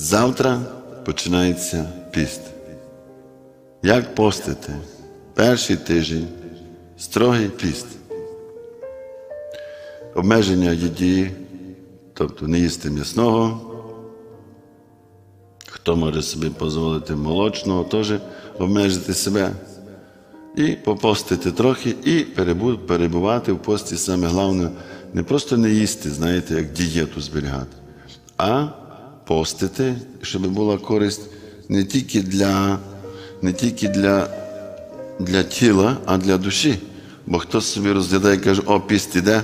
Завтра починається піст. Як постити? Перший тиждень строгий піст. Обмеження їді, тобто не їсти м'ясного. Хто може собі дозволити молочного, теж обмежити себе. І попостити трохи, і перебувати в пості саме головне, не просто не їсти, знаєте, як дієту зберігати, а постити, щоб була користь не тільки для, не тільки для, для тіла, а для душі. Бо хтось собі розглядає і каже, о, піст іде,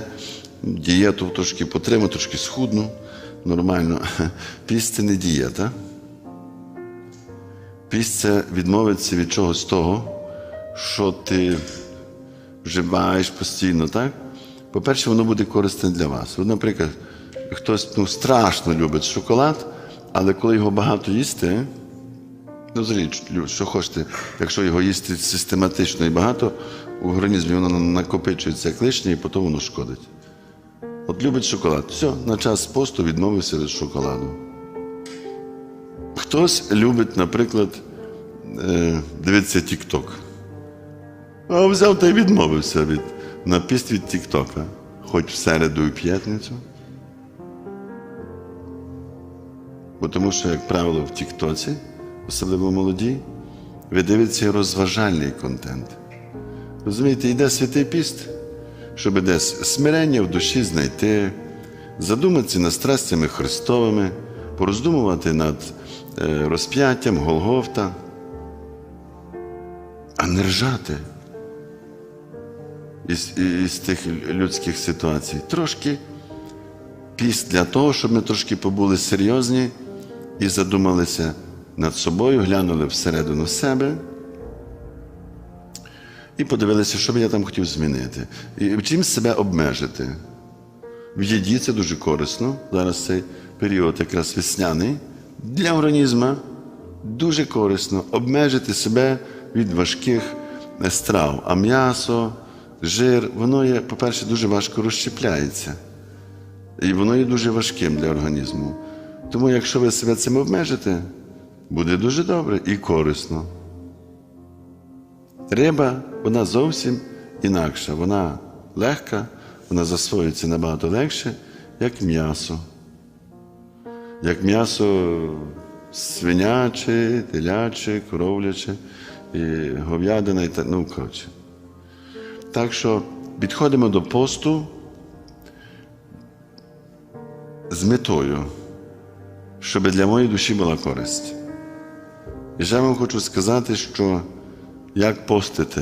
дієту трошки потримаю, трошки схудну, нормально. Піст це не дієта. Піст це відмовитися від чогось того, що ти вживаєш постійно, так? По-перше, воно буде корисне для вас. От, наприклад, хтось ну, страшно любить шоколад, але коли його багато їсти, ну, взагалі, що хочете, якщо його їсти систематично і багато, у організмі воно накопичується як лишнє, і потім воно шкодить. От любить шоколад. Все, на час посту відмовився від шоколаду. Хтось любить, наприклад, е, дивитися TikTok. А взяв та й відмовився від, на піст від Тіктока, хоч в середу і п'ятницю. Тому що, як правило, в Тіктоці, особливо молоді, ви дивитеся розважальний контент. Розумієте, йде святий піст, щоб десь смирення в душі знайти, задуматися над страстями Христовими, пороздумувати над е, розп'яттям Голгофта, а не ржати із, із тих людських ситуацій. Трошки піст для того, щоб ми трошки побули серйозні і задумалися над собою, глянули всередину себе і подивилися, що би я там хотів змінити. І чим себе обмежити. В їді це дуже корисно. Зараз цей період якраз весняний. Для організму дуже корисно обмежити себе від важких страв. А м'ясо, жир, воно є, по-перше, дуже важко розщепляється. І воно є дуже важким для організму. Тому, якщо ви себе цим обмежите, буде дуже добре і корисно. Риба, вона зовсім інакша. Вона легка, вона засвоюється набагато легше, як м'ясо. Як м'ясо свиняче, теляче, коровляче, і говядина і ну, коротше. Так що підходимо до посту з метою, щоб для моєї душі була користь. І ще вам хочу сказати, що як постити,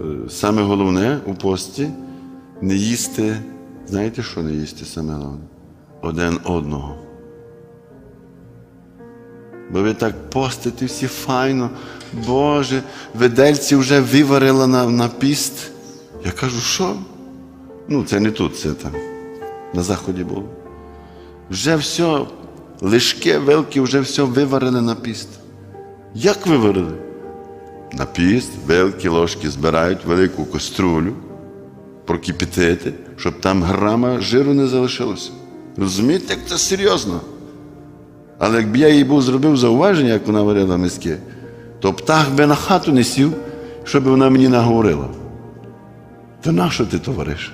Е, саме головне у пості не їсти, знаєте, що не їсти саме головне? Один одного. Бо ви так постите всі файно, Боже, видельці вже виварила на, на піст. Я кажу, що? Ну, це не тут, це там. На заході було. Вже все, лишки, вилки, вже все виварили на піст. Як виварили? На піст, вилки, ложки збирають велику каструлю, прокипятити, щоб там грама жиру не залишилося. Розумієте, як це серйозно? Але якби я їй був зробив зауваження, як вона варила миски, то птах би на хату не сів, щоб вона мені наговорила. То нащо ти товариш?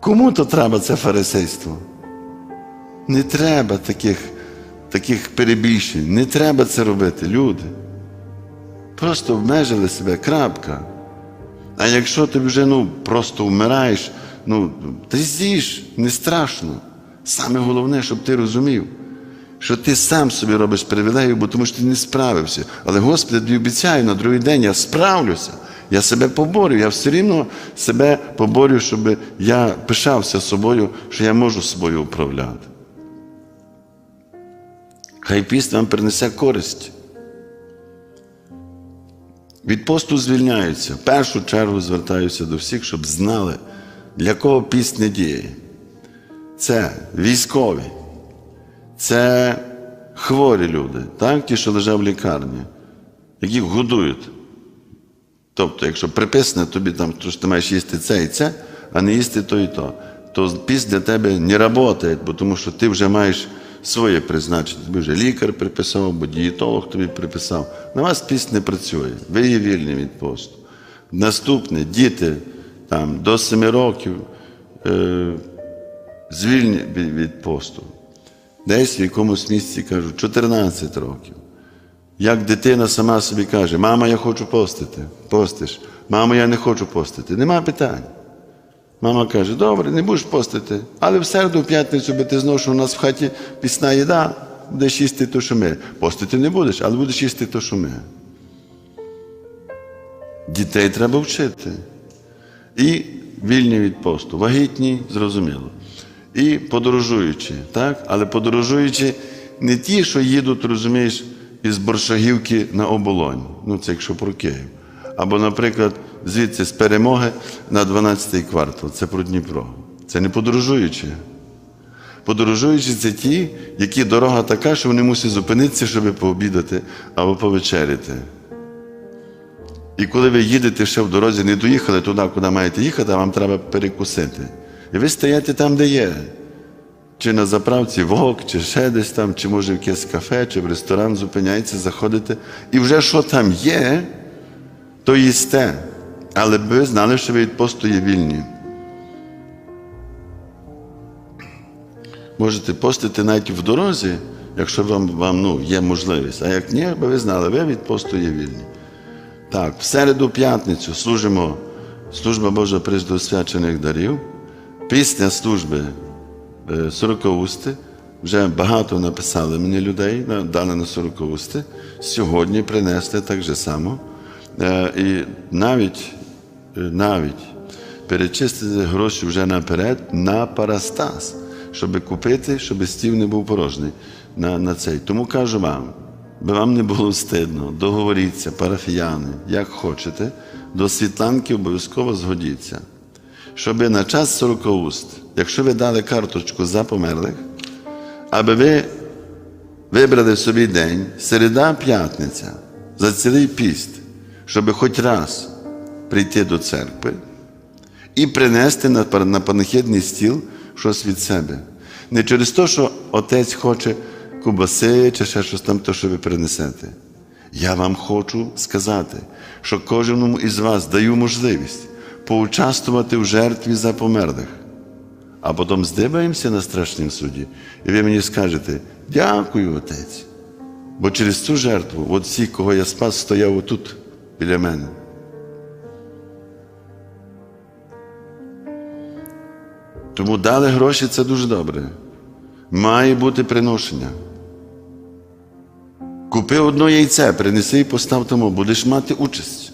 Кому то треба це фарисейство? Не треба таких, таких перебільшень, не треба це робити, люди. Просто обмежили себе, крапка. А якщо ти вже ну, просто вмираєш, ну, ти з'їж, не страшно. Саме головне, щоб ти розумів, що ти сам собі робиш привілею, бо тому що ти не справився. Але Господи, тобі обіцяю, на другий день я справлюся. Я себе поборю, я все рівно себе поборю, щоб я пишався собою, що я можу собою управляти. Хай піст вам принесе користь. Від посту звільняються. В першу чергу звертаюся до всіх, щоб знали, для кого піст не діє. Це військові, це хворі люди, так? ті, що лежать в лікарні, яких годують. Тобто, якщо приписане тобі там, що ти маєш їсти це і це, а не їсти то і то, то піст для тебе не працює, тому що ти вже маєш своє призначення. Тобі вже лікар приписав, або дієтолог тобі приписав. На вас піст не працює. Ви є вільні від посту. Наступне, діти там, до 7 років е, звільні від, посту. Десь в якомусь місці кажуть 14 років. Як дитина сама собі каже, мама, я хочу постити, постиш. Мамо, я не хочу постити. Нема питань. Мама каже, добре, не будеш постити, але в середу, в п'ятницю би ти знов, що у нас в хаті пісна їда, будеш їсти то, що ми. Постити не будеш, але будеш їсти то, що ми. Дітей треба вчити. І вільні від посту. Вагітні, зрозуміло. І подорожуючі, так? Але подорожуючі не ті, що їдуть, розумієш, із Боршагівки на оболонь. Ну, це якщо про Київ. Або, наприклад, звідси з перемоги на 12-й квартал. Це про Дніпро. Це не подорожуючі. Подорожуючі це ті, які дорога така, що вони мусять зупинитися, щоб пообідати або повечеряти. І коли ви їдете ще в дорозі, не доїхали туди, куди маєте їхати, а вам треба перекусити. І ви стаєте там, де є. Чи на заправці вок, чи ще десь там, чи може в якесь кафе, чи в ресторан зупиняєтеся, заходите. І вже що там є, то їсте. Але б ви знали, що ви від посту є вільні. Можете постити навіть в дорозі, якщо вам, вам ну, є можливість. А як ні, бо ви знали, ви від посту є вільні. Так, в середу, п'ятницю служимо служба Божа приїзду освячених дарів. Після служби е, сорокаусти. Вже багато написали мені людей, дали на сорокаусти. Сьогодні принесли так же само. Е, І навіть, навіть перечистити гроші вже наперед на парастас, щоб купити, щоб стіл не був порожній на, на цей. Тому кажу вам, би вам не було стидно, договоріться, парафіяни, як хочете, до світланки обов'язково згодіться. Щоби на час сорокауст, якщо ви дали карточку за померлих, аби ви вибрали собі день, середа, п'ятниця, за цілий піст, щоб хоч раз прийти до церкви і принести на, на панахідний стіл щось від себе. Не через те, що отець хоче кубаси чи ще щось там, то що ви принесете. Я вам хочу сказати, що кожному із вас даю можливість поучаствувати в жертві за померлих. А потім здибаємося на страшнім суді, і ви мені скажете: дякую, отець. Бо через цю жертву, от всі, кого я спас, стояв отут біля мене. Тому дали гроші це дуже добре. Має бути приношення. Купи одно яйце, принеси і постав тому, будеш мати участь.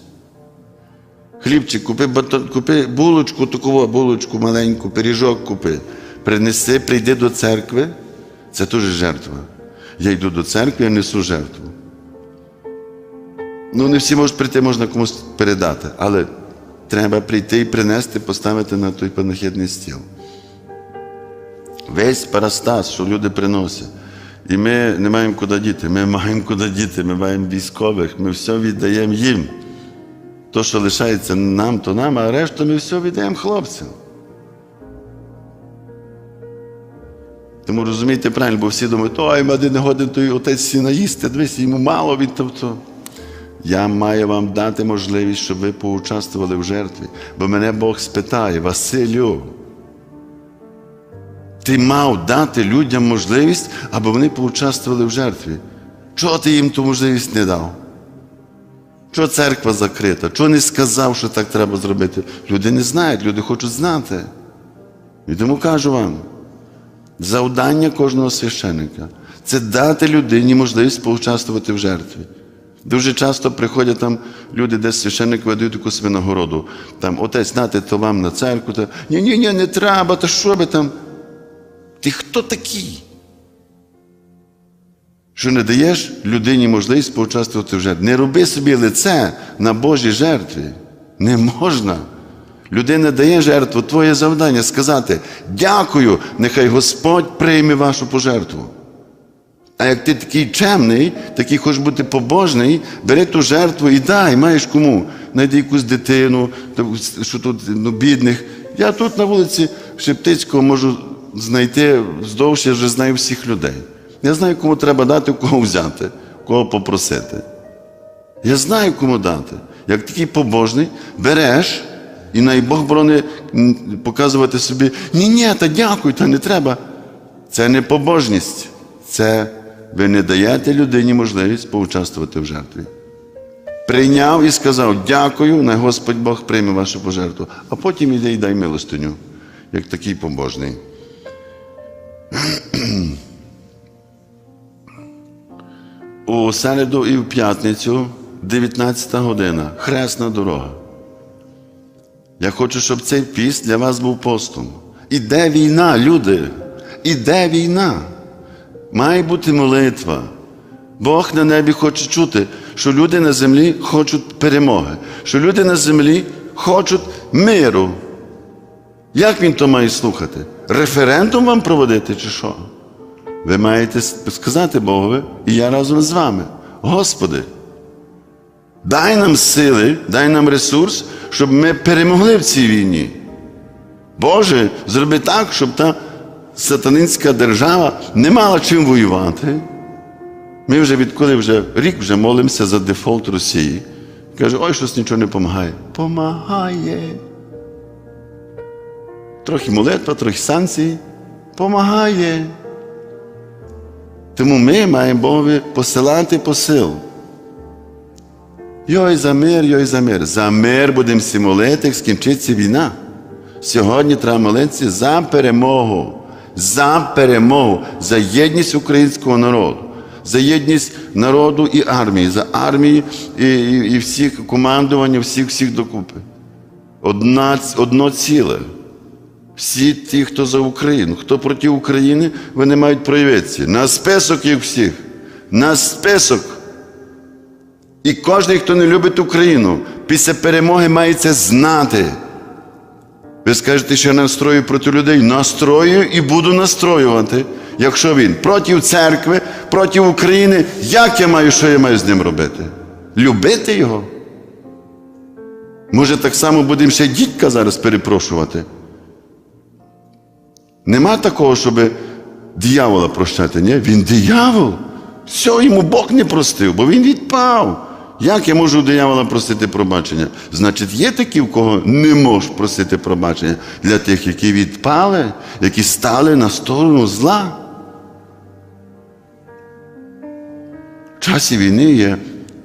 Хлібчик, купи батон, купи булочку, таку булочку маленьку, пиріжок купи. Принеси, прийди до церкви. Це теж жертва. Я йду до церкви, я несу жертву. Ну, не всі можуть прийти, можна комусь передати, але треба прийти і принести, поставити на той панахідний стіл. Весь парастас, що люди приносять. І ми не маємо куди діти. Ми маємо куди діти, ми маємо військових, ми все віддаємо їм. То, що лишається нам, то нам, а решту ми все віддаємо хлопцям. Тому розумієте правильно, бо всі думають, ой, один не годин той отець всі наїсти, дивись, йому мало від тобто. Я маю вам дати можливість, щоб ви поучаствували в жертві. Бо мене Бог спитає, Василю, ти мав дати людям можливість, аби вони поучаствували в жертві. Чого ти їм ту можливість не дав? Чого церква закрита? Чого не сказав, що так треба зробити? Люди не знають, люди хочуть знати. І тому кажу вам, завдання кожного священика це дати людині можливість поучаствувати в жертві. Дуже часто приходять там люди, де священник видають якусь винагороду. Там, отець, нате, то вам на церкву. Та... Ні, не треба, та що би там. Ти хто такий? Що не даєш людині можливість поучаствувати в жертві. Не роби собі лице на Божій жертві. Не можна. Людина дає жертву, твоє завдання сказати дякую, нехай Господь прийме вашу пожертву. А як ти такий чемний, такий хочеш бути побожний, бери ту жертву і дай, маєш кому. Найди якусь дитину, що тут ну, бідних. Я тут на вулиці Шептицького можу знайти вздовж, я вже знаю всіх людей. Я знаю, кому треба дати, кого взяти, кого попросити. Я знаю, кому дати. Як такий побожний, береш, і най Бог борони показувати собі, ні, ні, та дякую, та не треба. Це не побожність. Це ви не даєте людині можливість поучаствувати в жертві. Прийняв і сказав дякую, най Господь Бог прийме вашу пожертву, а потім іди і дай милостиню, як такий побожний. У середу і в п'ятницю, 19 година, хресна дорога. Я хочу, щоб цей піст для вас був постом. Іде війна, люди. Іде війна. Має бути молитва. Бог на небі хоче чути, що люди на землі хочуть перемоги, що люди на землі хочуть миру. Як він то має слухати? Референдум вам проводити чи що? Ви маєте сказати Богові, і я разом з вами. Господи, дай нам сили, дай нам ресурс, щоб ми перемогли в цій війні. Боже, зроби так, щоб та сатанинська держава не мала чим воювати. Ми вже відколи вже рік вже молимося за дефолт Росії. Каже, ой, щось нічого не допомагає. Помагає. Трохи молитва, трохи санкції. Помагає. Тому ми маємо Богові посилати посил. Йой за мир, йой за мир. За мир будемо всі молити, скінчиться війна. Сьогодні треба молитися за перемогу, за перемогу, за єдність українського народу, за єдність народу і армії, за армії і, і, і всіх командування, всіх всіх докупи. Одна, одно ціле. Всі ті, хто за Україну, хто проти України, вони мають проявитися. На список їх всіх. На список. І кожен, хто не любить Україну, після перемоги має це знати. Ви скажете, що я настрою проти людей. Настрою і буду настроювати. Якщо він проти церкви, проти України, як я маю, що я маю з ним робити? Любити його? Може, так само будемо ще дідька зараз перепрошувати? Нема такого, щоб диявола прощати, ні? Він диявол. Все, йому Бог не простив, бо він відпав. Як я можу у диявола просити пробачення? Значить, є такі, в кого не можеш просити пробачення для тих, які відпали, які стали на сторону зла. В часі війни є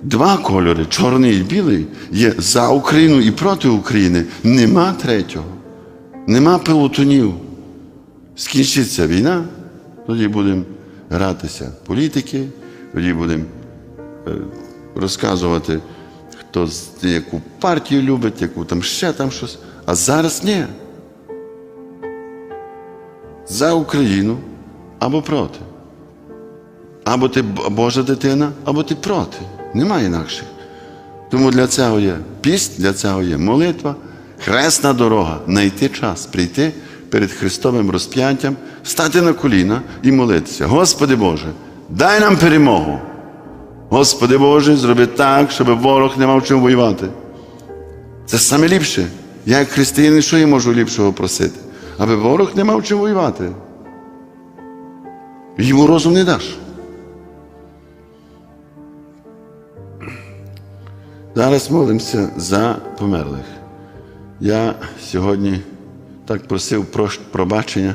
два кольори чорний і білий. Є за Україну і проти України. Нема третього. Нема пелотонів. Скінчиться війна, тоді будемо гратися політики, тоді будемо е, розказувати, хто яку партію любить, яку там ще там щось. А зараз ні. За Україну або проти. Або ти Божа дитина, або ти проти. Немає інакших. Тому для цього є піст, для цього є молитва, хресна дорога, знайти час, прийти перед Христовим розп'яттям, стати на коліна і молитися. Господи Боже, дай нам перемогу. Господи Боже, зроби так, щоб ворог не мав чим воювати. Це саме ліпше. Я, як християнин, що я можу ліпшого просити? Аби ворог не мав чим воювати. Йому розум не даш. Зараз молимося за померлих. Я сьогодні так просив пробачення,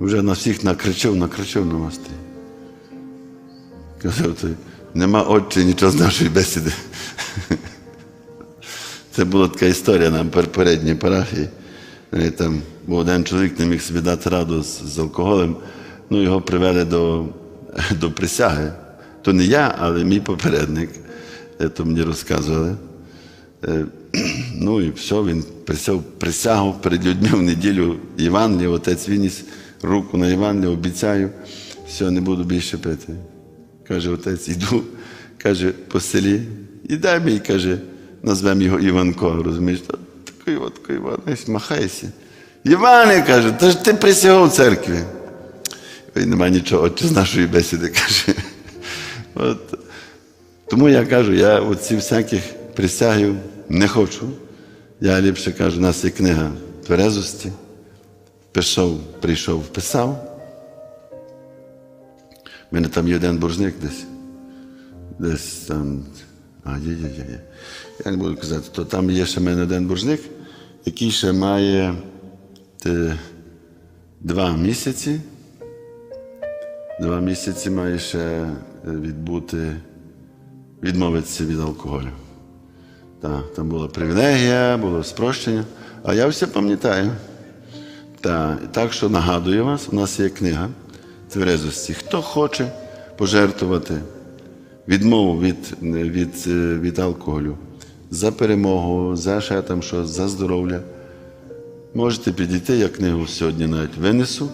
вже на всіх накричав, накричав на мості. Казав, «Ти нема отче нічого з нашої бесіди. Це була така історія на попередній парафії. Е, Там був один чоловік, не міг собі дати раду з, з алкоголем. Ну, його привели до, до присяги. То не я, але мій попередник. Е, То мені розказували. Ну і все, він присяг, присягав перед людьми в неділю Євангелія, отець виніс руку на Євангелія, обіцяю, все, не буду більше пити. Каже, отець, іду, каже, по селі, і дай мені, каже, назвемо його Іванко, розумієш, такий от такий Іван, махайся. Іване, каже, та ж ти присягав в церкві. Ой, нема нічого, отче з нашої бесіди, каже. От. Тому я кажу, я оці всяких присягів не хочу. Я ліпше кажу, у нас є книга тверезості. Пішов, прийшов, писав. У мене там є один боржник десь. Десь там. А, є, є, є. Я не буду казати, то там є ще в мене один боржник, який ще має те, два місяці. Два місяці має ще е, відбути, відмовитися від алкоголю. Так, там була привілегія, було спрощення. А я все пам'ятаю. Так, так що нагадую вас, у нас є книга тверезості. Хто хоче пожертвувати відмову від, від, від алкоголю за перемогу, за ще там що, за здоров'я, можете підійти, я книгу сьогодні навіть винесу.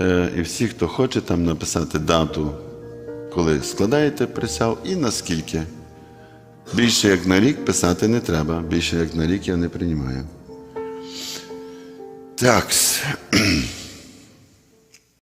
Е, І всі, хто хоче там написати дату, коли складаєте присягу і наскільки. Більше як на рік писати не треба. Більше як на рік я не приймаю. Так,